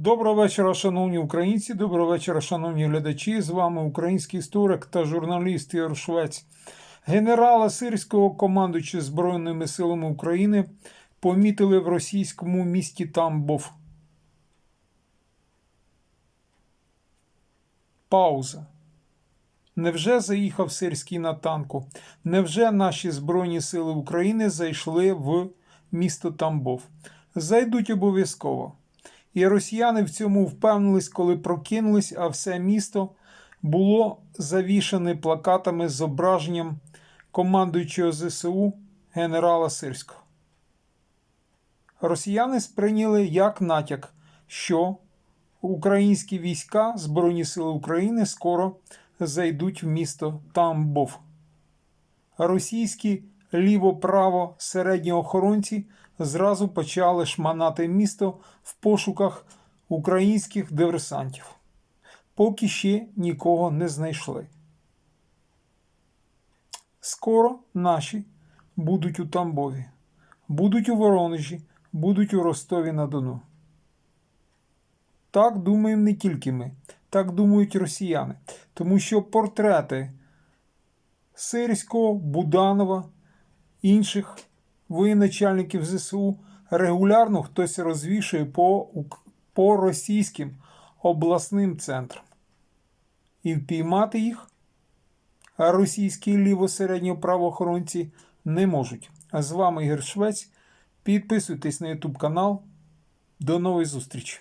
Доброго вечора, шановні українці. Доброго вечора, шановні глядачі. З вами український історик та журналіст Ігор Швець. Генерала Сирського, командуючи Збройними силами України, помітили в російському місті Тамбов. Пауза. Невже заїхав Сирський на танку? Невже наші Збройні Сили України зайшли в місто Тамбов? Зайдуть обов'язково. І росіяни в цьому впевнились, коли прокинулись, а все місто було завішане плакатами з зображенням командуючого ЗСУ генерала Сирського. Росіяни сприйняли як натяк, що українські війська Збройні Сили України скоро зайдуть в місто Тамбов. Російські ліво-право середні охоронці зразу почали шманати місто в пошуках українських диверсантів, поки ще нікого не знайшли. Скоро наші будуть у Тамбові, будуть у Воронежі, будуть у Ростові на Дону. Так думаємо не тільки ми, так думають росіяни, тому що портрети Сирського, Буданова, інших воєначальників ЗСУ регулярно хтось розвішує по, по російським обласним центрам. І впіймати їх російські ліво-середньо правоохоронці не можуть. А з вами Ігор Швець. Підписуйтесь на YouTube канал. До нової зустрічі!